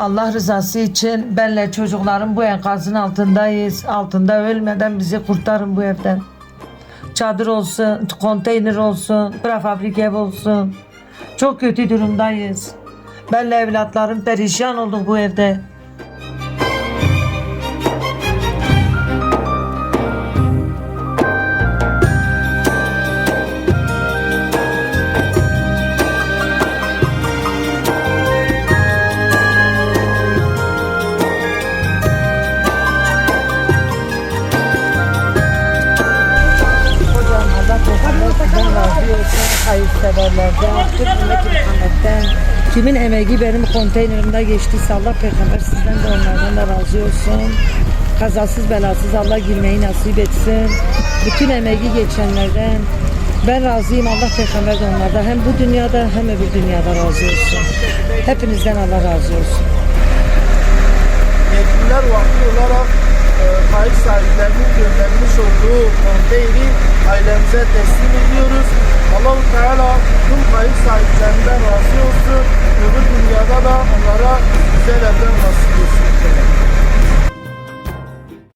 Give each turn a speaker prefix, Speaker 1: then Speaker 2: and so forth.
Speaker 1: Allah rızası için benle çocuklarım bu enkazın altındayız. Altında ölmeden bizi kurtarın bu evden. Çadır olsun, konteyner olsun, prefabrik ev olsun. Çok kötü durumdayız. Benle evlatlarım perişan olduk bu evde. Hayırseverlerden, ümmeti Muhammed'den. Kimin emeği benim konteynerimde geçtiyse Allah Peygamber sizden de onlardan da razı olsun. Kazasız belasız Allah girmeyi nasip etsin. Bütün emeği geçenlerden ben razıyım Allah Peygamber de onlardan. Hem bu dünyada hem öbür dünyada razı olsun. Hepinizden Allah razı olsun.
Speaker 2: yetkililer vakti olarak e, sahiplerinin göndermiş olduğu konteyni ailemize teslim ediyoruz.